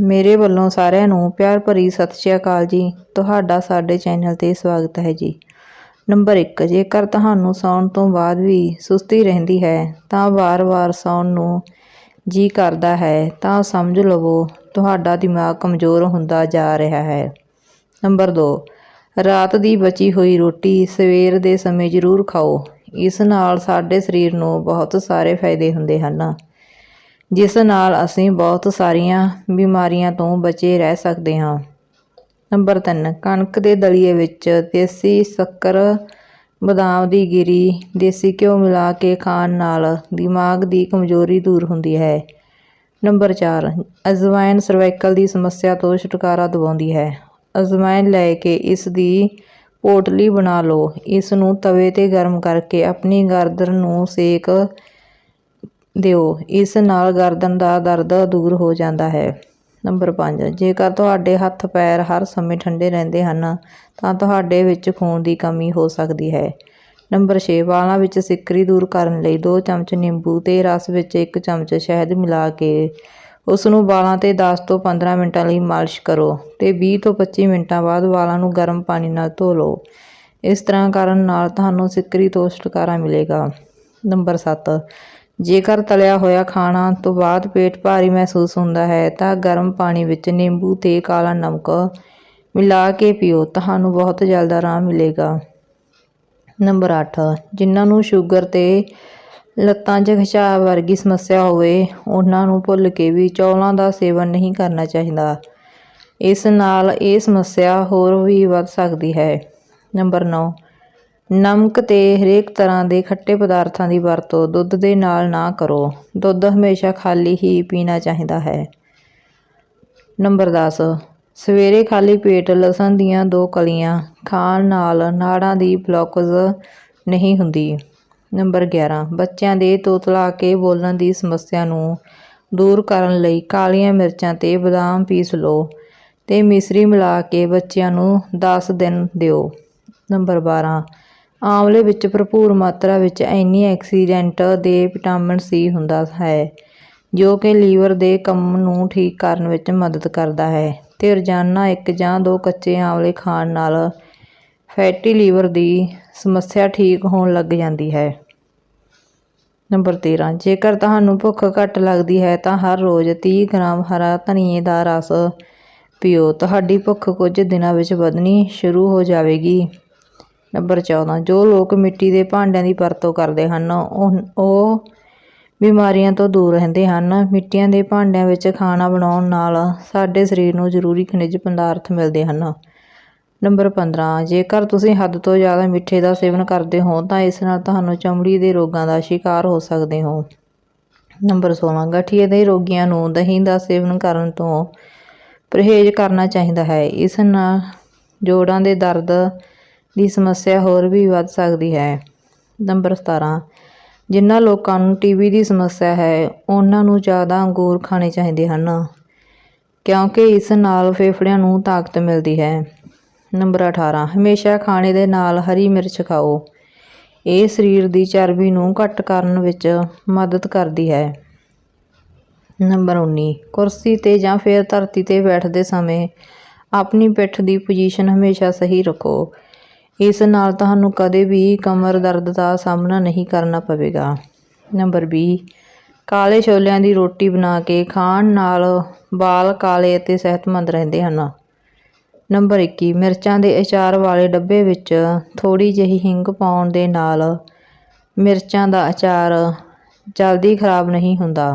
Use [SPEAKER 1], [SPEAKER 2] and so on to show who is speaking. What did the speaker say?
[SPEAKER 1] ਮੇਰੇ ਵੱਲੋਂ ਸਾਰਿਆਂ ਨੂੰ ਪਿਆਰ ਭਰੀ ਸਤਿ ਸ਼੍ਰੀ ਅਕਾਲ ਜੀ। ਤੁਹਾਡਾ ਸਾਡੇ ਚੈਨਲ ਤੇ ਸਵਾਗਤ ਹੈ ਜੀ। ਨੰਬਰ 1 ਜੇਕਰ ਤੁਹਾਨੂੰ ਸੌਣ ਤੋਂ ਬਾਅਦ ਵੀ ਸੁਸਤੀ ਰਹਿੰਦੀ ਹੈ, ਤਾਂ ਵਾਰ-ਵਾਰ ਸੌਣ ਨੂੰ ਜੀ ਕਰਦਾ ਹੈ। ਤਾਂ ਸਮਝ ਲਵੋ, ਤੁਹਾਡਾ ਦਿਮਾਗ ਕਮਜ਼ੋਰ ਹੁੰਦਾ ਜਾ ਰਿਹਾ ਹੈ। ਨੰਬਰ 2 ਰਾਤ ਦੀ ਬਚੀ ਹੋਈ ਰੋਟੀ ਸਵੇਰ ਦੇ ਸਮੇਂ ਜ਼ਰੂਰ ਖਾਓ। ਇਸ ਨਾਲ ਸਾਡੇ ਸਰੀਰ ਨੂੰ ਬਹੁਤ ਸਾਰੇ ਫਾਇਦੇ ਹੁੰਦੇ ਹਨ। ਜਿਸ ਨਾਲ ਅਸੀਂ ਬਹੁਤ ਸਾਰੀਆਂ ਬਿਮਾਰੀਆਂ ਤੋਂ ਬਚੇ ਰਹਿ ਸਕਦੇ ਹਾਂ। ਨੰਬਰ 3 ਕਣਕ ਦੇ ਦਲੀਏ ਵਿੱਚ ਦੇਸੀ ਸ਼ੱਕਰ, ਬਦਾਮ ਦੀ ਗਿਰੀ, ਦੇਸੀ ਘਿਓ ਮਿਲਾ ਕੇ ਖਾਣ ਨਾਲ ਦਿਮਾਗ ਦੀ ਕਮਜ਼ੋਰੀ ਦੂਰ ਹੁੰਦੀ ਹੈ। ਨੰਬਰ 4 ਅਜਵਾਇਨ ਸਰਵਾਈਕਲ ਦੀ ਸਮੱਸਿਆ ਤੋਂ ਛੁਟਕਾਰਾ ਦਿਵਾਉਂਦੀ ਹੈ। ਅਜਵਾਇਨ ਲੈ ਕੇ ਇਸ ਦੀ ਪੋਟਲੀ ਬਣਾ ਲਓ। ਇਸ ਨੂੰ ਤਵੇ ਤੇ ਗਰਮ ਕਰਕੇ ਆਪਣੀ ਗਰਦਨ ਨੂੰ ਸੇਕ ਦਿਓ। ਇਸ ਨਾਲ ਗਰਦਨ ਦਾ ਦਰਦ ਦੂਰ ਹੋ ਜਾਂਦਾ ਹੈ। ਨੰਬਰ 5 ਜੇਕਰ ਤੁਹਾਡੇ ਹੱਥ ਪੈਰ ਹਰ ਸਮੇਂ ਠੰਡੇ ਰਹਿੰਦੇ ਹਨ, ਤਾਂ ਤੁਹਾਡੇ ਵਿੱਚ ਖੂਨ ਦੀ ਕਮੀ ਹੋ ਸਕਦੀ ਹੈ। ਨੰਬਰ 6 ਵਾਲਾਂ ਵਿੱਚ ਸਿੱਕਰੀ ਦੂਰ ਕਰਨ ਲਈ 2 ਚਮਚ ਨਿੰਬੂ ਤੇ ਰਸ ਵਿੱਚ 1 ਚਮਚ ਸ਼ਹਿਦ ਮਿਲਾ ਕੇ ਉਸ ਨੂੰ ਵਾਲਾਂ ਤੇ 10 ਤੋਂ 15 ਮਿੰਟਾਂ ਲਈ ਮਾਲਿਸ਼ ਕਰੋ ਤੇ 20 ਤੋਂ 25 ਮਿੰਟਾਂ ਬਾਅਦ ਵਾਲਾਂ ਨੂੰ ਗਰਮ ਪਾਣੀ ਨਾਲ ਧੋ ਲਓ। ਇਸ ਤਰ੍ਹਾਂ ਕਰਨ ਨਾਲ ਤੁਹਾਨੂੰ ਸਿੱਕਰੀ ਤੋਂ ਛੁਟਕਾਰਾ ਮਿਲੇਗਾ। ਨੰਬਰ 7 ਜੇਕਰ ਤਲਿਆ ਹੋਇਆ ਖਾਣਾ ਤੋਂ ਬਾਅਦ ਪੇਟ ਭਾਰੀ ਮਹਿਸੂਸ ਹੁੰਦਾ ਹੈ, ਤਾਂ ਗਰਮ ਪਾਣੀ ਵਿੱਚ ਨਿੰਬੂ, ਤੇ ਕਾਲਾ ਨਮਕ ਮਿਲਾ ਕੇ ਪੀਓ। ਤੁਹਾਨੂੰ ਬਹੁਤ ਜਲਦ ਆਰਾਮ ਮਿਲੇਗਾ। ਨੰਬਰ 8 ਜਿਨ੍ਹਾਂ ਨੂੰ ਸ਼ੂਗਰ ਤੇ ਲੱਤਾਂ 'ਚ ਖਿਚਾਅ ਵਰਗੀ ਸਮੱਸਿਆ ਹੋਵੇ, ਉਹਨਾਂ ਨੂੰ ਭੁੱਲ ਕੇ ਵੀ ਚੌਲਾਂ ਦਾ ਸੇਵਨ ਨਹੀਂ ਕਰਨਾ ਚਾਹੀਦਾ। ਇਸ ਨਾਲ ਇਹ ਸਮੱਸਿਆ ਹੋਰ ਵੀ ਵੱਧ ਸਕਦੀ ਹੈ। ਨੰਬਰ 9 ਨਮਕ ਤੇ ਹਰੇਕ ਤਰ੍ਹਾਂ ਦੇ ਖੱਟੇ ਪਦਾਰਥਾਂ ਦੀ ਵਰਤੋਂ ਦੁੱਧ ਦੇ ਨਾਲ ਨਾ ਕਰੋ। ਦੁੱਧ ਹਮੇਸ਼ਾ ਖਾਲੀ ਹੀ ਪੀਣਾ ਚਾਹੀਦਾ ਹੈ। ਨੰਬਰ 10 ਸਵੇਰੇ ਖਾਲੀ ਪੇਟ ਲਸਣ ਦੀਆਂ ਦੋ ਕਲੀਆਂ ਖਾਣ ਨਾਲ ਨਾੜਾਂ ਦੀ ਬਲੌਕੇਜ ਨਹੀਂ ਹੁੰਦੀ। ਨੰਬਰ 11 ਬੱਚਿਆਂ ਦੇ ਤੋਤਲਾ ਕੇ ਬੋਲਣ ਦੀ ਸਮੱਸਿਆ ਨੂੰ ਦੂਰ ਕਰਨ ਲਈ ਕਾਲੀਆਂ ਮਿਰਚਾਂ ਤੇ ਬਦਾਮ ਪੀਸ ਲਓ ਤੇ ਮਿਸਰੀ ਮਿਲਾ ਕੇ ਬੱਚਿਆਂ ਨੂੰ 10 ਦਿਨ ਦਿਓ। ਨੰਬਰ 12 ਆਂਵਲੇ ਵਿੱਚ ਭਰਪੂਰ ਮਾਤਰਾ ਵਿੱਚ ਐਂਟੀ ਆਕਸੀਡੈਂਟ ਦੇ ਵਿਟਾਮਿਨ ਸੀ ਹੁੰਦਾ ਹੈ, ਜੋ ਕਿ ਲੀਵਰ ਦੇ ਕੰਮ ਨੂੰ ਠੀਕ ਕਰਨ ਵਿੱਚ ਮਦਦ ਕਰਦਾ ਹੈ। ਤੇ ਰੋਜ਼ਾਨਾ ਇੱਕ ਜਾਂ ਦੋ ਕੱਚੇ ਆਂਵਲੇ ਖਾਣ ਨਾਲ ਫੈਟੀ ਲੀਵਰ ਦੀ ਸਮੱਸਿਆ ਠੀਕ ਹੋਣ ਲੱਗ ਜਾਂਦੀ ਹੈ। ਨੰਬਰ 13 ਜੇਕਰ ਤੁਹਾਨੂੰ ਭੁੱਖ ਘੱਟ ਲੱਗਦੀ ਹੈ ਤਾਂ ਹਰ ਰੋਜ਼ 30 ਗ੍ਰਾਮ ਹਰਾ ਧਨੀਏ ਦਾ ਰਸ ਪੀਓ। ਤੁਹਾਡੀ ਭੁੱਖ ਕੁਝ ਦਿਨਾਂ ਵਿੱਚ ਵਧਣੀ ਸ਼ੁਰੂ ਹੋ ਜਾਵੇਗੀ। ਨੰਬਰ 14 ਜੋ ਲੋਕ ਮਿੱਟੀ ਦੇ ਭਾਂਡਿਆਂ ਦੀ ਵਰਤੋਂ ਕਰਦੇ ਹਨ, ਉਹ ਉਹ ਬਿਮਾਰੀਆਂ ਤੋਂ ਦੂਰ ਰਹਿੰਦੇ ਹਨ। ਮਿੱਟੀਆਂ ਦੇ ਭਾਂਡਿਆਂ ਵਿੱਚ ਖਾਣਾ ਬਣਾਉਣ ਨਾਲ ਸਾਡੇ ਸਰੀਰ ਨੂੰ ਜ਼ਰੂਰੀ ਖਣਿਜ ਪਦਾਰਥ ਮਿਲਦੇ ਹਨ। ਨੰਬਰ 15 ਜੇਕਰ ਤੁਸੀਂ ਹੱਦ ਤੋਂ ਜ਼ਿਆਦਾ ਮਿੱਠੇ ਦਾ ਸੇਵਨ ਕਰਦੇ ਹੋ, ਤਾਂ ਇਸ ਨਾਲ ਤੁਹਾਨੂੰ ਚਮੜੀ ਦੇ ਰੋਗਾਂ ਦਾ ਸ਼ਿਕਾਰ ਹੋ ਸਕਦੇ ਹੋ। ਨੰਬਰ 16 ਗਠੀਏ ਦੇ ਰੋਗੀਆਂ ਨੂੰ ਦਹੀਂ ਦਾ ਸੇਵਨ ਕਰਨ ਤੋਂ ਪਰਹੇਜ਼ ਕਰਨਾ ਚਾਹੀਦਾ ਹੈ। ਇਸ ਨਾਲ ਜੋੜਾਂ ਦੇ ਦਰਦ ਦੀ ਸਮੱਸਿਆ ਹੋਰ ਵੀ ਵੱਧ ਸਕਦੀ ਹੈ। ਨੰਬਰ 17 ਜਿਨ੍ਹਾਂ ਲੋਕਾਂ ਨੂੰ ਟੀਬੀ ਦੀ ਸਮੱਸਿਆ ਹੈ, ਉਹਨਾਂ ਨੂੰ ਜ਼ਿਆਦਾ ਅੰਗੂਰ ਖਾਣੇ ਚਾਹੀਦੇ ਹਨ, ਕਿਉਂਕਿ ਇਸ ਨਾਲ ਫੇਫੜਿਆਂ ਨੂੰ ਤਾਕਤ ਮਿਲਦੀ ਹੈ। ਨੰਬਰ 18 ਹਮੇਸ਼ਾ ਖਾਣੇ ਦੇ ਨਾਲ ਹਰੀ ਮਿਰਚ ਖਾਓ। ਇਹ ਸਰੀਰ ਦੀ ਚਰਬੀ ਨੂੰ ਘੱਟ ਕਰਨ ਵਿੱਚ ਮਦਦ ਕਰਦੀ ਹੈ। ਨੰਬਰ 19 ਕੁਰਸੀ ਤੇ ਜਾਂ ਫਿਰ ਧਰਤੀ ਤੇ ਬੈਠਦੇ ਸਮੇਂ ਆਪਣੀ ਪਿੱਠ ਦੀ ਪੋਜੀਸ਼ਨ ਹਮੇਸ਼ਾ ਸਹੀ ਰੱਖੋ। ਇਸ ਨਾਲ ਤੁਹਾਨੂੰ ਕਦੇ ਵੀ ਕਮਰ ਦਰਦ ਦਾ ਸਾਹਮਣਾ ਨਹੀਂ ਕਰਨਾ ਪਵੇਗਾ। ਨੰਬਰ 20 ਕਾਲੇ ਛੋਲਿਆਂ ਦੀ ਰੋਟੀ ਬਣਾ ਕੇ ਖਾਣ ਨਾਲ ਵਾਲ ਕਾਲੇ ਅਤੇ ਸਿਹਤਮੰਦ ਰਹਿੰਦੇ ਹਨ। ਨੰਬਰ 21 ਮਿਰਚਾਂ ਦੇ ਅਚਾਰ ਵਾਲੇ ਡੱਬੇ ਵਿੱਚ ਥੋੜੀ ਜਿਹੀ ਹਿੰਗ ਪਾਉਣ ਦੇ ਨਾਲ ਮਿਰਚਾਂ ਦਾ ਅਚਾਰ ਜਲਦੀ ਖਰਾਬ ਨਹੀਂ ਹੁੰਦਾ।